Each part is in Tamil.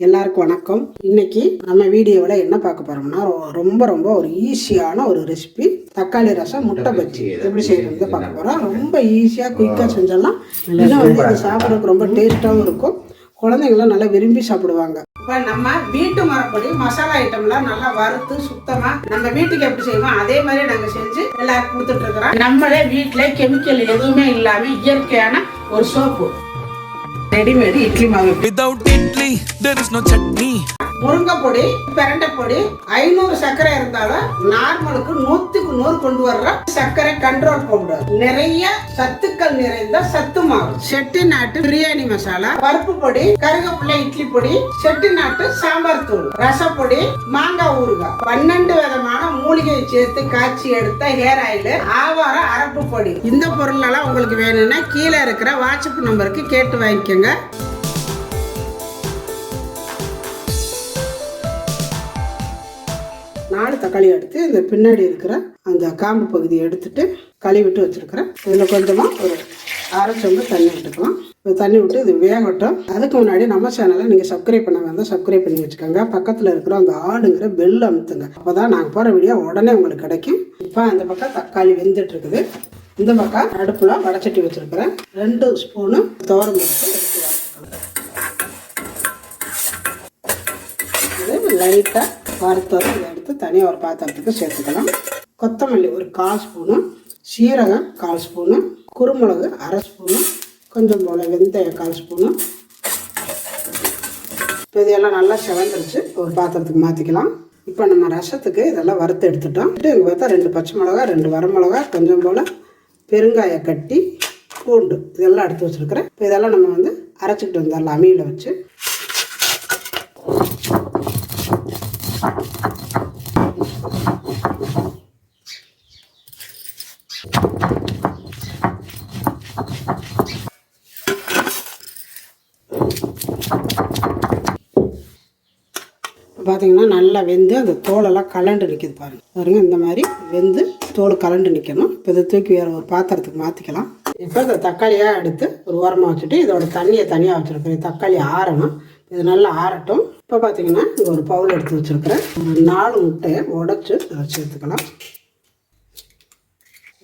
எல்லாருக்கும் வணக்கம். இன்னைக்கு நம்ம வீடியோவில் என்ன பார்க்க போறோம்னா ரொ- ரொம்ப ரொம்ப ஒரு ஈஸியான ஒரு ரெசிபி தக்காளி ரசம் முட்டை பஜ்ஜி. எப்படி செய்யறது பார்க்க போறோம். ரொம்ப ஈஸியாக குயிக்காக செஞ்சிடலாம். இன்னும் வந்து இது சாப்பிட்றதுக்கு ரொம்ப டேஸ்ட்டாகவும் இருக்கும். குழந்தைங்களாம் நல்லா விரும்பி சாப்பிடுவாங்க. இப்போ நம்ம வீட்டு மரப்படி மசாலா ஐட்டம்லாம் நல்லா வறுத்து சுத்தமா நம்ம வீட்டுக்கு எப்படி செய்வோம் அதே மாதிரி நாங்கள் செஞ்சு எல்லாருக்கும் கொடுத்துட்டு இருக்கிறோம். நம்மளே வீட்டில் கெமிக்கல் எதுவுமே இல்லாமல் இயற்கையான ஒரு சோப்பு ரெடிமேடு இட்லி மாவு. Without idli, there is no chutney. முருங்கை பொடி பிரண்டை பொடி ஐநூறு சர்க்கரை இருந்தாலும் நார்மலுக்கு நூத்துக்கு நூறு கொண்டு வர்ற சர்க்கரை கண்ட்ரோல் பவுடர் நிறைய சத்துக்கள் நிறைந்த சத்து மாவு. செட்டி நாட்டு பிரியாணி மசாலா பருப்பு பொடி கருகப்பிள்ளை இட்லி பொடி செட்டி நாட்டு சாம்பார் தூள் ரசப்பொடி மாங்காய் ஊறுகாய். பன்னெண்டு விதமான மூலிகையை சேர்த்து காய்ச்சி எடுத்த ஹேர் ஆயில் ஆவார அரப்பு பொடி. இந்த பொருளெல்லாம் உங்களுக்கு வேணும்னா கீழே இருக்கிற வாட்ஸ்அப் நம்பருக்கு கேட்டு வாங்கிக்கோங்க. நாலு தக்காளி எடுத்து இந்த பின்னாடி இருக்கிற அந்த காம்பு பகுதியை எடுத்துட்டு கழுவிட்டு வச்சிருக்கிறேன். இதில் கொஞ்சமாக ஒரு அரை சொம்பு தண்ணி விட்டுக்கலாம் தண்ணி விட்டு இது வேகட்டும். அதுக்கு முன்னாடி நம்ம சேனலை நீங்கள் சப்ஸ்கிரைப் பண்ண வந்தால் சப்ஸ்கிரைப் பண்ணி வச்சுக்கோங்க. பக்கத்தில் இருக்கிற அந்த ஆடுங்கிற பெல் அமுத்துங்க. அப்போ தான் நாங்கள் போகிற வீடியோ உடனே உங்களுக்கு கிடைக்கும். இப்போ அந்த பக்கம் தக்காளி வெந்துட்டு இருக்குது இந்த பக்கம் அடுப்பில் வடச்சட்டி வச்சுருக்கிறேன். ரெண்டு ஸ்பூனு தோரம் எடுத்து இது லைட்டாக வறுத்ததும் இதை எடுத்து தனியாக ஒரு பாத்திரத்துக்கு சேர்த்துக்கலாம். கொத்தமல்லி ஒரு கால் ஸ்பூனு சீரகம் கால் ஸ்பூனு குருமிளகு அரை ஸ்பூனு கொஞ்சம் போல் வெந்தயம் கால் ஸ்பூனு. இப்போ இதெல்லாம் நல்லா செவந்துருச்சு. ஒரு பாத்திரத்துக்கு மாற்றிக்கலாம் இப்போ நம்ம ரசத்துக்கு இதெல்லாம் வறுத்து எடுத்துட்டோம். இங்கே பார்த்தா ரெண்டு பச்சை மிளகா ரெண்டு வரமிளகா கொஞ்சம் போல் பெருங்காயை கட்டி பூண்டு இதெல்லாம் எடுத்து வச்சுருக்கிறேன். இப்போ இதெல்லாம் நம்ம வந்து அரைச்சிக்கிட்டு வந்துடலாம் அம்மியில் வச்சு. பார்த்தீங்கன்னா நல்லா வெந்து அந்த தோலெல்லாம் கலண்டு நிற்கிது பாருங்க. பாருங்க இந்த மாதிரி வெந்து தோல் கலண்டு நிற்கணும் இப்போ இதை தூக்கி வேறு ஒரு பாத்திரத்துக்கு மாற்றிக்கலாம் இப்போ இந்த தக்காளியாக எடுத்து ஒரு ஓரமாக வச்சுட்டு இதோட தண்ணியை தனியாக வச்சுருக்கிறேன். தக்காளி ஆறணும். இது நல்லா ஆறட்டும். இப்போ பார்த்தீங்கன்னா இங்கே ஒரு பவுல் எடுத்து வச்சுருக்கிறேன். ஒரு நாலு முட்டையை உடச்சி அதை சேர்த்துக்கலாம்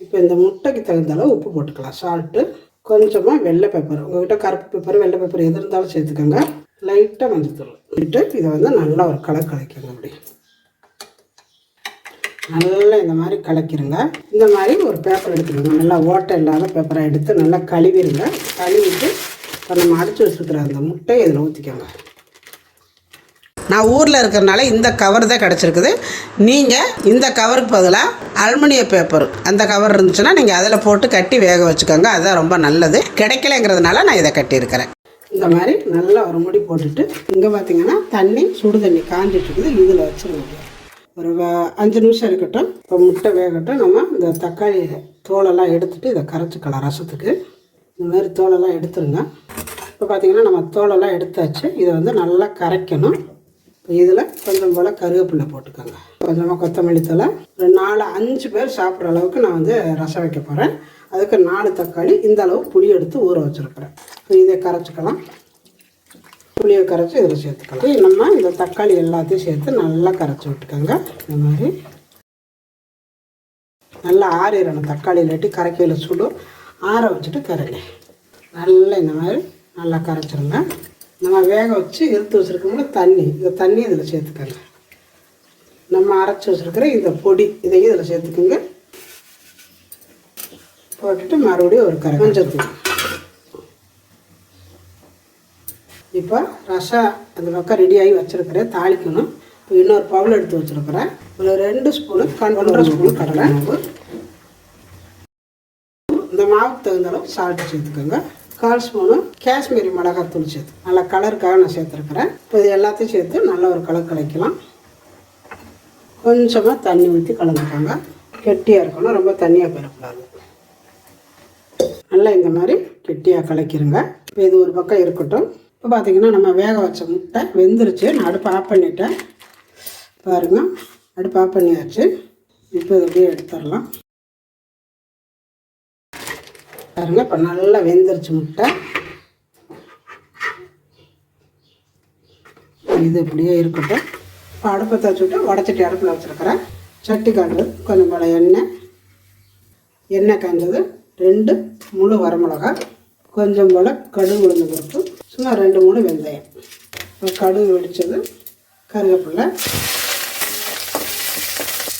இப்போ இந்த முட்டைக்கு தகுந்த அளவு உப்பு போட்டுக்கலாம். சால்ட்டு கொஞ்சமாக வெள்ளை பேப்பர் உங்கள்கிட்ட கருப்பு பேப்பர் வெள்ளை பேப்பர் எது இருந்தாலும் சேர்த்துக்கோங்க. லைட்டாக மஞ்சத்தூள். விட்டு இதை வந்து நல்லா ஒரு கலர் கலக்கிங்க அப்படி. நல்லா இந்த மாதிரி கலக்கிருங்க. இந்த மாதிரி ஒரு பேப்பர் எடுத்துக்கோங்க. நல்லா ஓட்டை இல்லாத பேப்பரை எடுத்து நல்லா கழுவிடுங்க கழுவிட்டு இப்போ நம்ம அடித்து வச்சுருக்கிற அந்த முட்டையை இதில் ஊற்றிக்கோங்க நான் ஊரில் இருக்கிறனால இந்த கவர் தான் கிடச்சிருக்குது. நீங்கள் இந்த கவருக்கு பதிலாக அலுமினிய பேப்பர் அந்த கவர் இருந்துச்சுன்னா நீங்கள் அதில் போட்டு கட்டி வேக வச்சுக்கோங்க. அதுதான் ரொம்ப நல்லது. கிடைக்கலங்கிறதுனால நான் இதை கட்டியிருக்கிறேன். இந்த மாதிரி நல்லா ஒரு முடி போட்டுட்டு இங்கே பார்த்தீங்கன்னா தண்ணி சுடு தண்ணி காஞ்சிட்ருக்குது இதில் வச்சுருவோம். ஒரு அஞ்சு நிமிஷம் இருக்கட்டும். இப்போ முட்டை வேகட்டும். நம்ம இந்த தக்காளி தோலெல்லாம் எடுத்துட்டு இதை கரைச்சிக்கலாம் ரசத்துக்கு. இந்த மாதிரி தோலெல்லாம் எடுத்துருங்க. இப்போ பார்த்தீங்கன்னா நம்ம தோலெல்லாம் எடுத்தாச்சு. இதை வந்து நல்லா கரைக்கணும். இதில் கொஞ்சம் போல் கருவேப்பிலை போட்டுக்கோங்க. கொஞ்சமாக கொத்தமல்லி தழை. ஒரு நாலு அஞ்சு பேர் சாப்பிட்ற அளவுக்கு நான் வந்து ரசம் வைக்க போகிறேன். அதுக்கு நாலு தக்காளி இந்த அளவு புளி எடுத்து ஊற வச்சுருக்கிறேன். இப்போ இதை கரைச்சிக்கலாம். புளியை கரைச்சி இதில் சேர்த்துக்கலாம். நம்ம இந்த தக்காளி எல்லாத்தையும் சேர்த்து நல்லா கரைச்சி விட்டுக்கோங்க. இந்த மாதிரி. நல்லா ஆறிடணும். தக்காளி இல்லாட்டி கரைக்கையில் சுடும். ஆற வச்சுட்டு கரைங்க. நல்லா இந்த மாதிரி நல்லா கரைச்சிருங்க. நம்ம வேக வச்சு எடுத்து வச்சுருக்கோம்ல தண்ணி. இந்த தண்ணி இதில் சேர்த்துக்கோங்க. நம்ம அரைச்சி வச்சுருக்கிற இந்த பொடி இதையும் இதில் சேர்த்துக்கோங்க. போட்டுட்டு மறுபடியும் ஒரு கரை கொஞ்சம் தூள் இப்போ ரசம் அந்த பக்கம் ரெடியாகி வச்சுருக்கிறேன். தாளிக்கணும். இப்போ இன்னொரு பவுல் எடுத்து வச்சுருக்கிறேன். ஒரு ரெண்டு ஸ்பூனு கண் ஒன்றரை ஸ்பூனு கடலை மாவு. இந்த மாவுக்கு தகுந்த அளவு சால்ட் சேர்த்துக்கோங்க. கால் ஸ்பூனும் காஷ்மீரி மிளகாத்தூள் சேர்த்து. நல்லா கலருக்காக நான் சேர்த்துருக்குறேன். இப்போ இது எல்லாத்தையும் சேர்த்து நல்லா ஒரு கலர் கலக்கலாம். கொஞ்சமாக தண்ணி ஊற்றி கலந்துக்கோங்க. கெட்டியாக இருக்கணும். ரொம்ப தண்ணியாக போயிடக்கூடாது நல்லா இந்த மாதிரி கெட்டியாக கலக்கிருங்க. இப்போ இது ஒரு பக்கம் இருக்கட்டும். இப்போ பார்த்தீங்கன்னா நம்ம வேக வச்ச முட்டை வெந்துருச்சு. நான் அடுப்பு ஆஃப் பண்ணிட்டேன். பாருங்கள் அடுப்பு ஆஃப் பண்ணியாச்சு. இப்போ இதை அப்படியே எடுத்துடலாம். பாருங்க. இப்போ நல்லா வெந்துருச்சு முட்டை. இது இப்படியே இருக்கட்டும். இப்போ அடுப்பை தச்சுட்டு உடச்சிட்டு அடுப்பில் வச்சுருக்கிறேன். சட்டி காஞ்சது கொஞ்சம் போல் எண்ணெய். எண்ணெய் காஞ்சது ரெண்டு முழு வரமிளகா. கொஞ்சம் போல் கடுகு உளுந்து பருப்பு சும்மா ரெண்டு மூணு வெந்தயம். இப்போ கடுகு வெடித்தது கருவேப்பில்லை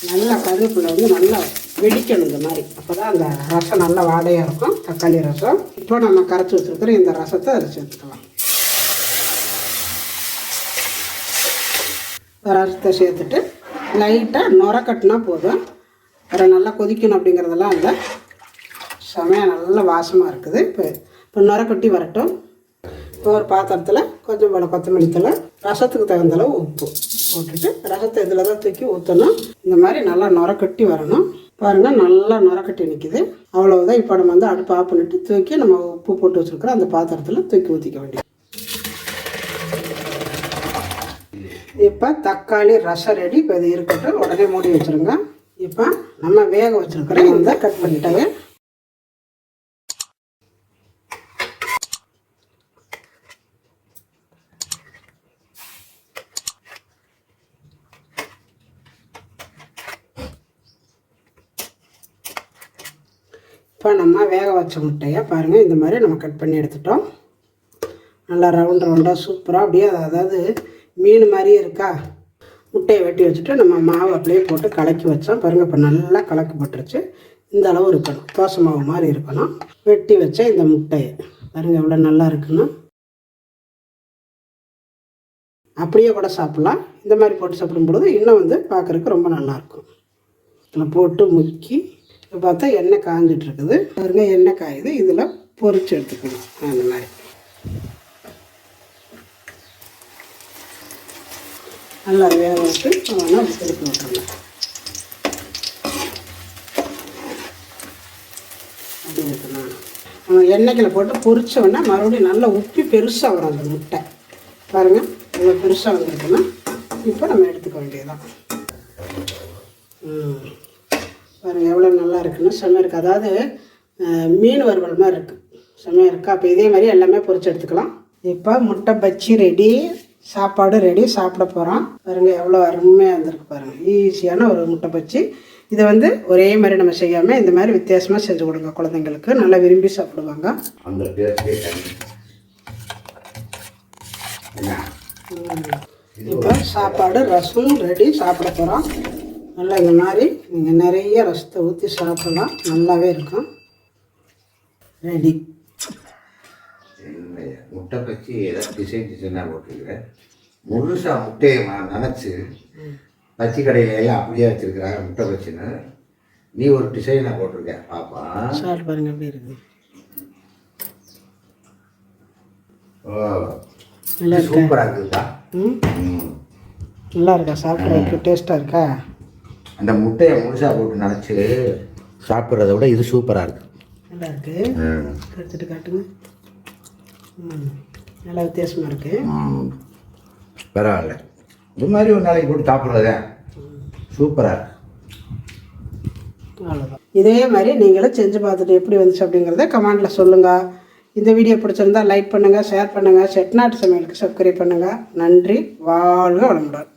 நல்லா கருவேப்பில்லை வந்து நல்லா வெடிக்கணும் இந்த மாதிரி. அப்போ தான் அந்த ரசம் நல்லா வாடையாக இருக்கும் தக்காளி ரசம். இப்போ நம்ம கரைச்சி வச்சுருக்கிற இந்த ரசத்தை அதை சேர்த்துக்கலாம் ரசத்தை சேர்த்துட்டு லைட்டாக நுர கட்டினா போதும். வேறு நல்லா கொதிக்கணும் அப்படிங்கிறதெல்லாம் இல்லை. செமையாக நல்ல வாசமாக இருக்குது. இப்போ இப்போ நுர கட்டி வரட்டும். இப்போ ஒரு பாத்திரத்தில் கொஞ்சம் போல கொத்தமல்லி தழை ரசத்துக்கு தகுந்த அளவு உப்பு போட்டுட்டு ரசத்தை இதில் தான் தூக்கி ஊற்றணும் இந்த மாதிரி நல்லா நுர கட்டி வரணும். பாருங்கள் நல்லா நுரக்கட்டி நிற்கிது அவ்வளவுதான். இப்போ நம்ம வந்து அடுப்பு ஆஃப் பண்ணிட்டு தூக்கி நம்ம உப்பு போட்டு வச்சுருக்கிற அந்த பாத்திரத்தில் தூக்கி ஊற்றிக்க வேண்டியது. இப்போ தக்காளி ரசம் ரெடி இப்போ இது இருக்கட்டும். உடனே மூடி வச்சுருங்க. இப்போ நம்ம வேக வச்சுருக்கிற இந்த கட் பண்ணிட்டாங்க இப்போ நம்ம வேக வச்ச முட்டையை பாருங்கள் இந்த மாதிரி நம்ம கட் பண்ணி எடுத்துட்டோம். நல்லா ரவுண்ட் ரவுண்டாக சூப்பராக அப்படியே அதாவது மீன் மாதிரியே இருக்கா? முட்டையை வெட்டி வச்சுட்டு நம்ம மாவு அப்படியே போட்டு கலக்கி வச்சோம். பாருங்கள் இப்போ நல்லா கலக்கப்பட்டுருச்சு. இந்த அளவு இருக்கணும். தோசை மாவு மாதிரி இருக்கணும். வெட்டி வச்ச இந்த முட்டையை. பாருங்கள் எவ்வளோ நல்லா இருக்குன்னு. அப்படியே கூட சாப்பிட்லாம். இந்த மாதிரி போட்டு சாப்பிடும்பொழுது இன்னும் வந்து பார்க்குறதுக்கு ரொம்ப நல்லாயிருக்கும் இதில் போட்டு முக்கி இப்போ பார்த்தா எண்ணெய் காஞ்சிட்டு இருக்குது பாருங்க எண்ணெய் காயுது. இதில் பொறிச்சு எடுத்துக்கணும். அந்த மாதிரி. நல்லா வேக விட்டு வேணால் திருப்பி விட்டுருங்க அப்படி இருக்கணும் எண்ணெய்க்கில் போட்டு பொரிச்ச மறுபடியும் நல்லா உப்பி பெருசாக வரும் அந்த முட்டை. பாருங்கள் இவ்வளோ பெருசாக வந்துருக்குன்னா இப்போ நம்ம எடுத்துக்க வேண்டியதுதான். ம். பாருங்கள் எவ்வளோ நல்லா இருக்குன்னு செம்மையாக இருக்குது அதாவது மீன் வறுவல் மாதிரி இருக்குது செம்மையாக இருக்குது அப்போ இதே மாதிரி எல்லாமே பொரிச்சு எடுத்துக்கலாம். இப்போ முட்டை பச்சி ரெடி சாப்பாடு ரெடி சாப்பிட போகிறோம் பாருங்கள் எவ்வளோ அருமையாக இருந்திருக்கு பாருங்கள் ஈஸியான ஒரு முட்டை பச்சி இதை வந்து ஒரே மாதிரி நம்ம செய்யாமல் இந்த மாதிரி வித்தியாசமாக செஞ்சு கொடுங்க குழந்தைங்களுக்கு. நல்லா விரும்பி சாப்பிடுவாங்க. இப்போ சாப்பாடு ரசம் ரெடி சாப்பிட போகிறோம் நல்லா இந்த மாதிரி நீங்கள் நிறைய ரசத்தை ஊற்றி சாப்பிடலாம். நல்லாவே இருக்கும். ரெடி முட்டை பச்சி ஏதாவது டிசைன் டிசைனாக போட்டிருக்கிறேன். முழுசா முட்டையை நனைச்சு பச்சி கடையில எல்லாம் அப்படியே வச்சிருக்கிறாங்க முட்டை பச்சின்னு. நீ ஒரு டிசைனாக போட்டிருக்க பாப்பா. சாப்பிட்டு பாருங்க எப்படி இருக்கு? சூப்பராக இருக்குதுப்பா ம். ம். நல்லா இருக்கா? சாப்பிட்றதுக்கு டேஸ்ட்டாக இருக்கா? அந்த முட்டையை முழுசா போட்டு நினச்சி சாப்பிட்றத விட இது சூப்பராக இருக்கு. நல்லா இருக்கு. ம். எடுத்துட்டு காட்டுங்க. ம். நல்லா வித்தியாசமாக இருக்கு. ம். பரவாயில்ல. இது மாதிரி ஒரு நாளைக்கு போட்டு சாப்பிட்றதே சூப்பராக இருக்கு. அவ்வளோதான் இதே மாதிரி நீங்களும் செஞ்சு பார்த்துட்டு எப்படி வந்துச்சு அப்படிங்கிறத கமெண்டில் சொல்லுங்கள் இந்த வீடியோ பிடிச்சிருந்தா லைக் பண்ணுங்கள் ஷேர் பண்ணுங்கள் செட்நாட்டு சமையலுக்கு சப்ஸ்கிரைப் பண்ணுங்கள் நன்றி. வாழ்க வளமுடன்.